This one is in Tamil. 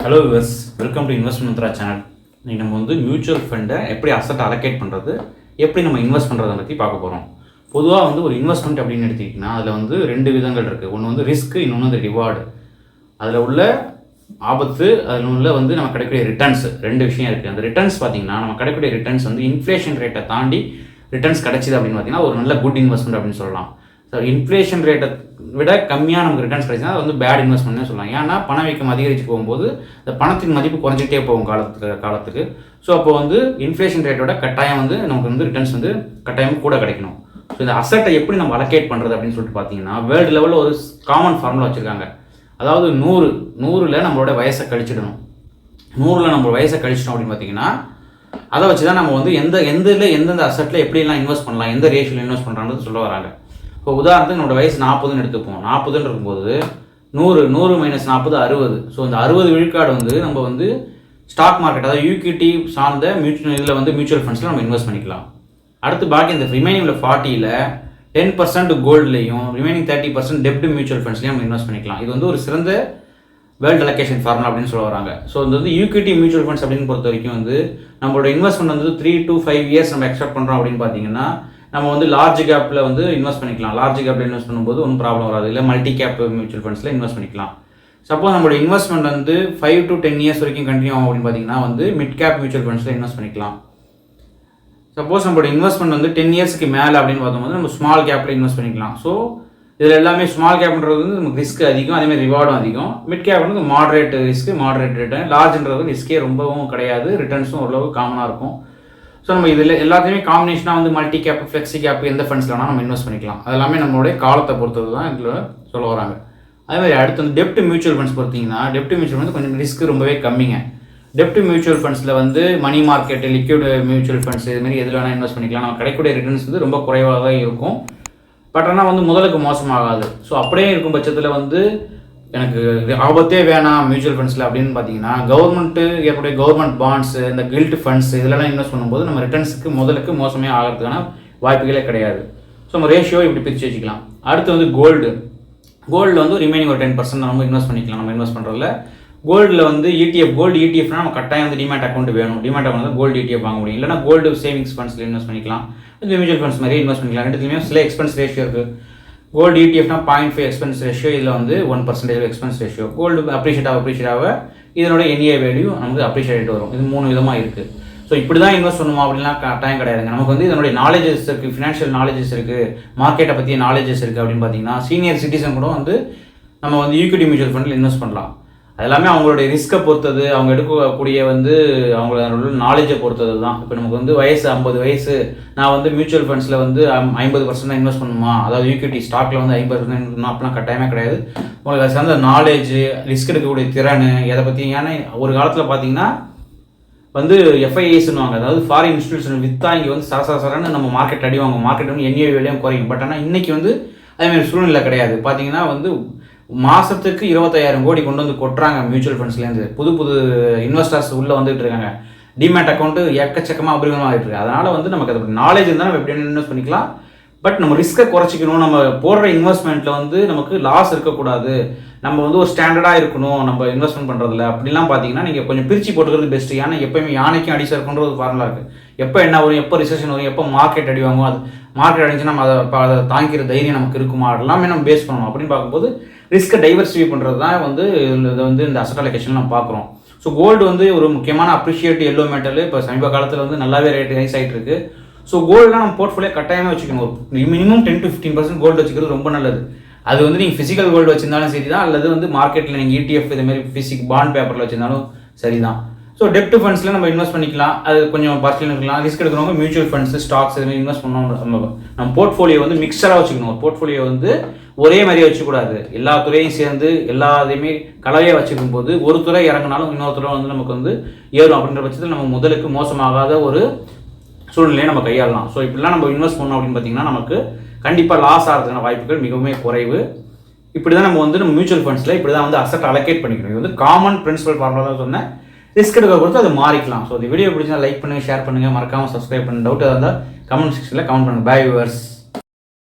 Hello viewers welcome to investment Mantra channel இன்னைக்கு நம்ம வந்து மியூச்சுவல் ஃபண்டை எப்படி அசட் அலோகேட் பண்ணுறது எப்படி நம்ம இன்வெஸ்ட் பண்ணுறதை பற்றி பார்க்க போகிறோம் பொதுவாக வந்து ஒரு இன்வெஸ்ட்மெண்ட் அப்படின்னு எடுத்துக்கிட்டிங்கன்னா அதில் வந்து ரெண்டு விதங்கள் இருக்குது ஒன்று வந்து ரிஸ்க் இன்னொன்று வந்து ரிவார்டு அதில் உள்ள ஆபத்து அதில் உள்ள வந்து நம்ம கிடைக்கக்கூடிய ரிட்டர்ன்ஸ் ரெண்டு விஷயம் இருக்குது அந்த ரிட்டர்ன்ஸ் பார்த்தீங்கன்னா நம்ம கிடைக்கக்கூடிய ரிட்டர்ன்ஸ் வந்து இன்ஃப்ளேஷன் ரேட்டை தாண்டி ரிட்டர்ன்ஸ் கிடைச்சிது அப்படின்னு பார்த்தீங்கன்னா ஒரு நல்ல குட் இன்வெஸ்ட்மெண்ட் அப்படின்னு சொல்லலாம். ஸோ இன்ஃப்ளேஷன் ரேட்டை விட கம்மியாக நமக்கு ரிட்டர்ன்ஸ் கிடைச்சா அது வந்து பேட் இன்வெஸ்ட்மெண்ட்னு சொல்லலாம் ஏன்னா பணவீக்கம் அதிகரிச்சு போகும்போது இந்த பணத்தின் மதிப்பு குறைஞ்சிட்டே போகும் காலத்துக்கு காலத்துக்கு. ஸோ அப்போ வந்து இன்ஃப்ளேஷன் ரேட்டோட கட்டாயம் வந்து நமக்கு வந்து ரிட்டர்ன்ஸ் வந்து கட்டாயம் கூட கிடைக்கணும். ஸோ இந்த அசட்டை எப்படி நம்ம அலோகேட் பண்ணுறது அப்படின்னு சொல்லிட்டு பார்த்தீங்கன்னா வேர்ல்டு லெவலில் ஒரு காமன் ஃபார்முலா வச்சுருக்காங்க. அதாவது நூறு நூறில் நம்மளோட வயசை கழிச்சிடணும். நூறில் நம்ம வயசை கழிச்சிட்டோம் அப்படின்னு பார்த்தீங்கன்னா அதை வச்சு தான் நம்ம வந்து எந்த எந்த இதில் எந்தெந்த அசட்டில் எப்படிலாம் இன்வெஸ்ட் பண்ணலாம் எந்த ரேஷியோவில் இன்வெஸ்ட் பண்ணுறாங்கன்னு சொல்ல வராங்க. இப்போ உதாரணத்துக்கு நம்மளோட வயசு நாற்பதுன்னு எடுத்துப்போம். நாற்பதுன்னு இருக்கும்போது நூறு நூறு மைனஸ் நாற்பது அறுபது. ஸோ இந்த அறுபது விழுக்காடு வந்து நம்ம வந்து ஸ்டாக் மார்க்கெட் அதாவது யூகிட்டி சார்ந்த மியூச்சுவல் இதில் வந்து மியூச்சுவல் ஃபண்ட்ஸில் நம்ம இன்வெஸ்ட் பண்ணிக்கலாம். அடுத்து பாக்கி இந்த ரிமைனிங்கில் ஃபார்ட்டியில் டென் பர்சன்ட் கோல்ட்லையும் ரிமைனிங் தேர்ட்டி பர்சன்ட் டெப்ட் மியூச்சுவல் ஃபண்ட்ஸ்லையும் நம்ம இன்வெஸ்ட் பண்ணிக்கலாம். இது வந்து ஒரு சிறந்த வேர்ல்ட் அலோகேஷன் ஃபார்முலா அப்படின்னு சொல்ல வராங்க. ஸோ இது வந்து யூகிட்டி மியூச்சுவல் ஃபண்ட்ஸ் அப்படின்னு பொறுத்த வரைக்கும் வந்து நம்மளோட இன்வெஸ்ட்மெண்ட் வந்து த்ரீ டு ஃபைவ் இயர்ஸ் நம்ம எக்ஸ்பெக்ட் பண்ணுறோம் அப்படின்னு பார்த்தீங்கன்னா நம்ம வந்து லார்ஜ் கேப்பில் வந்து இன்வெஸ்ட் பண்ணிக்கலாம். லார்ஜ் கேப்பில் இன்வெஸ்ட் பண்ணும்போது ஒன்றும் ப்ராப்ளம் வராது. இல்லை மல்டி கேப் மியூச்சுவல் ஃபண்ட்ஸில் இன்வெஸ்ட் பண்ணிக்கலாம். சப்போஸ் நம்மளோட இன்வெஸ்ட்மெண்ட் வந்து ஃபைவ் டு டென் இயர்ஸ் வரைக்கும் கண்டினியூ ஆகும் அப்படின்னு பார்த்தீங்கன்னா வந்து மிட் கேப் மியூச்சுவல் ஃபண்ட்ஸில் இன்வெஸ்ட் பண்ணிக்கலாம். சப்போஸ் நம்மளோட இன்வெஸ்ட்மெண்ட் வந்து டென் இயர்ஸ்க்கு மேலே அப்படின்னு பார்த்தோம்னா நம்ம ஸ்மால் கேப்பில் இன்வெஸ்ட் பண்ணிக்கலாம். ஸோ இதில் எல்லாமே ஸ்மால் கேப்ன்றது வந்து நமக்கு ரிஸ்க் அதிகம் அதேமாதிரி ரிவார்டும் அதிகம். மிட் கேப் வந்து மாடரேட் ரிஸ்க் மாடரேட் ரிட்டர்ன் லார்ஜ்ன்றது ரிஸ்கே ரொம்பவும் கிடையாது. ரிட்டர்ன்ஸும் ஓரளவு காமனாக இருக்கும். ஸோ நம்ம இதில் எல்லாத்தையுமே காம்பினேஷனாக வந்து மல்டி கேப் ஃப்ளெக்ஸி கேப் எந்த ஃபண்ட்ஸில் வேணால் நம்ம இன்வெஸ்ட் பண்ணிக்கலாம். அது எல்லாமே நம்மளுடைய காலத்தை பொறுத்தது தான் இதில் சொல்ல வராங்க. அதே மாதிரி அடுத்து வந்து டெப்ட் மியூச்சுவல் ஃபண்ட்ஸ் பார்த்தீங்கன்னா டெப்ட் மியூச்சுவல் ஃபண்ட்ஸ் கொஞ்சம் ரிஸ்க் ரொம்பவே கம்மிங்க. டெப்ட் மியூச்சுவல் ஃபண்ட்ஸில் வந்து money market liquid mutual funds இது மாதிரி எதில் வேணால் இன்வெஸ்ட் பண்ணிக்கலாம். நம்ம கிடைக்கக்கூடிய ரிட்டர்ன்ஸ் வந்து ரொம்ப குறைவாக தான் இருக்கும். பட் ஆனால் வந்து முதலுக்கு மோசமாகாது. ஸோ அப்படியே இருக்கும் பட்சத்தில் வந்து எனக்கு இது ஆபத்தே வேணாம் மியூச்சுவல் ஃபண்ட்ஸில் அப்படின்னு பார்த்தீங்கன்னா கவர்மெண்ட்டு ஏற்படைய கவர்மெண்ட் பாண்ட்ஸு இந்த கில்ட் ஃபண்ட்ஸ் இதெல்லாம் இன்வெஸ்ட் பண்ணும்போது நம்ம ரிட்டர்ன்ஸுக்கு முதலுக்கு மோசமே ஆகிறதுக்கான வாய்ப்புகளே கிடையாது. ஸோ நம்ம ரேஷியோ இப்படி பிரித்து வச்சுக்கலாம். அடுத்து வந்து கோல்டு கோல்டில் வந்து ரிமைனிங் ஒரு டென் பர்சன்ட் நம்ம இன்வெஸ்ட் பண்ணிக்கலாம். நம்ம இன்வெஸ்ட் பண்ணுறதுல கோல்டில் வந்து இடிஎஃப் கோல்டு இடிஎஃப்னா நம்ம கட்டாயம் வந்து டிமேட் அக்கௌண்ட் வேணும். டிமேட் அக்கௌண்ட் வந்து கோல்டு இடிஎஃப் வாங்க முடியும். இல்லைனா கோல்டு சேவிங்ஸ் ஃபண்ட்ஸில் இன்வெஸ்ட் பண்ணிக்கலாம். இந்த மியூச்சுவல் ஃபண்ட்ஸ் மாதிரி இன்வெஸ்ட் பண்ணிக்கலாம். ரெண்டுத்துலையுமே சில எக்ஸ்பென்ஸ் ரேஷியோ இருக்குது கோல்டு இடிஎஃப்னா பாயிண்ட் ஃபைவ் எக்ஸ்பென்ஸ் ரேஷியோ இதில் வந்து one percentage expense ratio gold appreciate ஆக அப்ரிஷியேட் ஆக இதனோட என்ஏ வேல்யூ நமக்கு அப்ரிஷியேட் வரும். இது மூணு விதமாக இருக்குது ஸோ இப்படி தான் இன்வெஸ்ட் பண்ணுமா அப்படின்னா கட்டாயம் கிடையாதுங்க. நமக்கு வந்து இதனுடைய நாலேஜஸ் இருக்குது ஃபினான்ஷியல் நாலேஜஸ் இருக்குது மார்க்கெட்டை பற்றிய நாலேஜஸ் இருக்குது அப்படின்னு பார்த்தீங்கன்னா சீனியர் சிட்டிசன் கூட வந்து நம்ம வந்து ஈக்விட்டி மியூச்சுவல் ஃபண்டில் இன்வெஸ்ட் பண்ணலாம். எல்லாமே அவங்களுடைய ரிஸ்க்கை பொறுத்தது. அவங்க எடுக்கக்கூடிய வந்து அவங்களோட நாலேஜை பொறுத்தது தான் இப்போ நமக்கு வந்து வயசு ஐம்பது வயசு நான் வந்து மியூச்சுவல் ஃபண்ட்ஸில் வந்து ஐம்பது பர்சன்ட் தான் இன்வெஸ்ட் பண்ணுமா? அதாவது ஈக்விட்டி ஸ்டாக்ல வந்து ஐம்பது பர்சன்ட் பண்ணணும் அப்படிலாம் கட்டாயமே கிடையாது. உங்களுக்கு அது சார்ந்த நாலேஜ் ரிஸ்க் எடுக்கக்கூடிய திறன் எதை பற்றி ஏன்னா ஒரு காலத்தில் பார்த்தீங்கன்னா வந்து எஃப்ஐஏஸ்னுவாங்க அதாவது ஃபாரின் இன்ஸ்டியூஷன் வித்தா இங்கே வந்து சர நம்ம மார்க்கெட் அடிவாங்க மார்க்கெட் வந்து என்ஏ விலையும் குறையும். பட் ஆனால் இன்றைக்கி வந்து அதேமாதிரி சூழ்நிலை கிடையாது. பார்த்தீங்கன்னா வந்து மாதத்துக்கு இருபத்தாயிரம் கோடி கொண்டு வந்து கொட்டுறாங்க மியூச்சுவல் ஃபண்ட்ஸ்லேருந்து புது புது இன்வெஸ்டர்ஸ் உள்ளே வந்துட்டு இருக்காங்க. டிமேட் அக்கௌண்ட்டு எக்கச்சக்கமாக அபிரிகமாக ஆகிட்டு இருக்கு. அதனால் வந்து நமக்கு அது நாலேஜ் இருந்தால் நம்ம எப்படி இன்வெஸ்ட் பண்ணிக்கலாம். பட் நம்ம ரிஸ்க்கை குறைச்சிக்கணும். நம்ம போடுற இன்வெஸ்ட்மெண்ட்டில் வந்து நமக்கு லாஸ் இருக்கக்கூடாது. நம்ம வந்து ஒரு ஸ்டாண்டர்டாக இருக்கணும். நம்ம இன்வெஸ்ட்மெண்ட் பண்ணுறதுல அப்படிலாம் பார்த்தீங்கன்னா நீங்கள் கொஞ்சம் பிரித்து போட்டுக்கிறது பெஸ்ட்டு ஏன்னா எப்பயுமே யானைக்கும் அடி சேர்க்கன்ற ஒரு ஃபார்முலா இருக்குது எப்போ என்ன வரும் எப்போ ரிசெஷன் வரும் எப்போ மார்க்கெட் அடி வாங்கும் அது மார்க்கெட் அடிச்சுன்னா நம்ம அதை அதை தாங்கிற தைரியம் நமக்கு இருக்குமா? எல்லாமே நம்ம பேஸ் பண்ணணும். அப்படின்னு பார்க்கும்போது ரிஸ்க்கை டைவர்சிஃபை பண்ணுறது தான் வந்து இதை வந்து இந்த அசட் அலோகேஷன் நம்ம பார்க்குறோம். ஸோ கோல்டு வந்து ஒரு முக்கியமான அப்ரிஷியேட் எல்லோ மெட்டல் இப்போ சமீப காலத்தில் வந்து நல்லாவே ரேட் ரைஸ் ஆகிட்டு இருக்கு ஸோ கோல்டுலாம் நம்ம போர்ட்ஃபோலியோ கட்டாயமாக வச்சுக்கணும். ஒரு minimum ten to fifteen percent gold வச்சுக்கிறது ரொம்ப நல்லது. அது வந்து நீங்கள் ஃபிசிக்கல் கோல்டு வச்சிருந்தாலும் சரி தான் அல்லது வந்து மார்க்கெட்டில் நீங்கள் இடிஎஃப் இது மாதிரி ஃபிசிக் பாண்ட் பேப்பரில் வச்சிருந்தாலும் சரி தான் ஸோ டெப்ட் ஃபண்ட்ஸில் நம்ம இன்வெஸ்ட் பண்ணிக்கலாம். அது கொஞ்சம் பர்சனல் இருக்கலாம். ரிஸ்க் எடுக்கிறவங்க மியூச்சுவல் ஃபண்ட்ஸ் ஸ்டாக்ஸ் இதுமாதிரி இன்வெஸ்ட் பண்ணணும் நம்ம நம்ம போர்ட்ஃபோலியோ வந்து மிக்சராக வச்சுக்கணும். ஒரு போர்ட்ஃபோலியோ வந்து ஒரே மாதிரியே வச்சுக்கூடாது. எல்லா துறையும் சேர்ந்து எல்லா இதையுமே கலவையாக வச்சுக்கும் போது ஒரு துறை இறங்கினாலும் இன்னொரு துறை வந்து நமக்கு வந்து ஏறும். அப்படின்ற பட்சத்தில் நம்ம முதலுக்கு மோசமாகாத ஒரு சூழ்நிலையை நம்ம கையாளலாம். ஸோ இப்படிலாம் நம்ம இன்வெஸ்ட் பண்ணோம் அப்படின்னு பார்த்தீங்கன்னா நமக்கு கண்டிப்பாக லாஸ் ஆகிறதுக்கான வாய்ப்புகள் மிகவும் குறைவு. இப்படி தான் நம்ம வந்து நம்ம மியூச்சுவல் ஃபண்ட்ஸில் இப்படி தான் வந்து அசட் அலோகேட் பண்ணிக்கணும் இது வந்து காமன் பிரின்சிபல் ஃபார்முலா தான் சொன்னேன். ரிஸ்க் எடுக்க கொடுத்து அது மாறிக்கலாம். ஸோ இந்த வீடியோ பிடிச்சா லைக் பண்ணுங்கள் ஷேர் பண்ணுங்கள் மறக்காமல் சப்ஸ்கிரைப் பண்ணுங்கள் டவுட் இருந்தால் கமெண்ட் செக்ஷனில் கமெண்ட் பண்ணுங்கள் பை விவர்ஸ்